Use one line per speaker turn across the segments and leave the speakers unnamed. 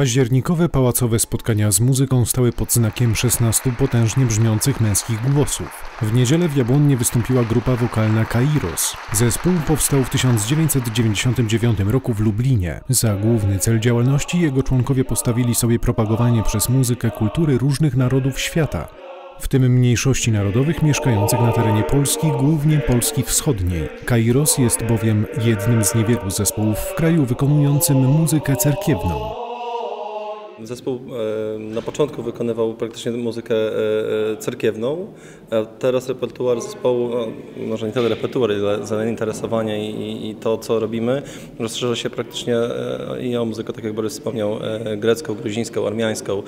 Październikowe pałacowe spotkania z muzyką stały pod znakiem 16 potężnie brzmiących męskich głosów. W niedzielę w Jabłonnie wystąpiła grupa wokalna Kairos. Zespół powstał w 1999 roku w Lublinie. Za główny cel działalności jego członkowie postawili sobie propagowanie przez muzykę kultury różnych narodów świata w tym mniejszości narodowych mieszkających na terenie Polski, głównie Polski Wschodniej. Kairos jest bowiem jednym z niewielu zespołów w kraju wykonującym muzykę cerkiewną.
Zespół e, na początku wykonywał praktycznie muzykę e, e, cerkiewną, a teraz repertuar zespołu, no, może nie tyle repertuar, ile zainteresowanie i, to, co robimy, rozszerza się praktycznie i o muzykę, tak jak Borys wspomniał, grecką, gruzińską, armiańską.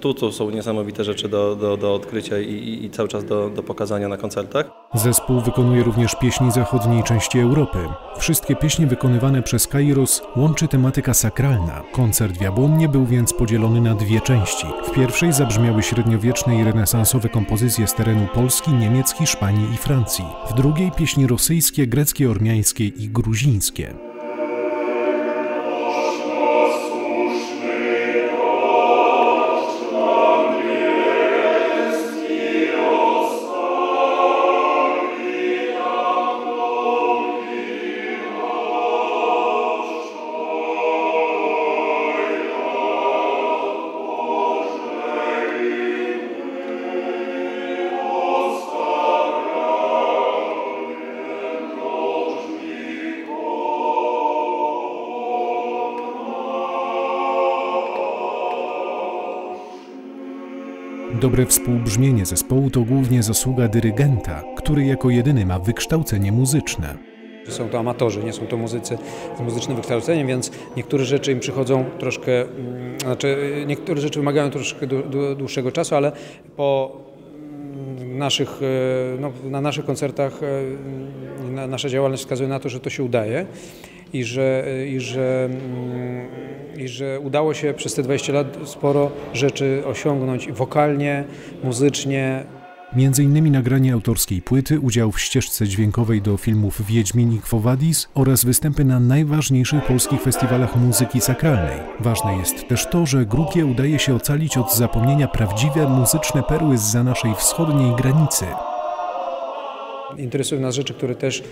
Tu, tu są niesamowite rzeczy do, do, do odkrycia i, i cały czas do, do pokazania na koncertach.
Zespół wykonuje również pieśni zachodniej części Europy. Wszystkie pieśni wykonywane przez Kairos łączy tematyka sakralna. Koncert w Jabłonnie był więc podzielony na dwie części. W pierwszej zabrzmiały średniowieczne i renesansowe kompozycje z terenu Polski, Niemiec, Hiszpanii i Francji. W drugiej pieśni rosyjskie, greckie, ormiańskie i gruzińskie. Dobre współbrzmienie zespołu to głównie zasługa dyrygenta, który jako jedyny ma wykształcenie muzyczne.
Są to amatorzy, nie są to muzycy z muzycznym wykształceniem, więc niektóre rzeczy im przychodzą troszkę, mm, znaczy niektóre rzeczy wymagają troszkę dłuższego czasu, ale po naszych, e, no, na naszych koncertach e, nasza działalność wskazuje na to, że to się udaje i że, i że, mm, i że udało się przez te 20 lat sporo rzeczy osiągnąć wokalnie, muzycznie.
Innymi nagranie autorskiej płyty, udział w ścieżce dźwiękowej do filmów Wiedźmin i Quo Vadis oraz występy na najważniejszych polskich festiwalach muzyki sakralnej. Ważne jest też to, że grupie udaje się ocalić od zapomnienia prawdziwe muzyczne perły za naszej wschodniej granicy.
Interesują nas rzeczy, które też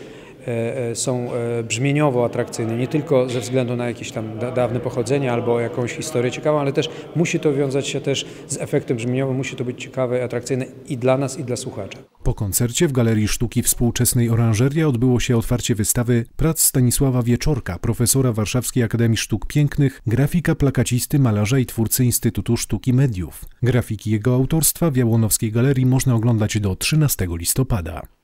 są e, brzmieniowo atrakcyjne, nie tylko ze względu na jakieś tam dawne pochodzenie albo jakąś historię ciekawą, ale też musi to wiązać się też z efektem brzmieniowym, musi to być ciekawe, atrakcyjne i dla nas, i dla słuchacza.
Po koncercie w Galerii Sztuki Współczesnej Oranżeria odbyło się otwarcie wystawy prac Stanisława Wieczorka, profesora Warszawskiej Akademii Sztuk Pięknych, grafika, plakacisty, malarza i twórcy Instytutu Sztuki Mediów. Grafiki jego autorstwa w Jałłonowskiej Galerii można oglądać do 13 listopada.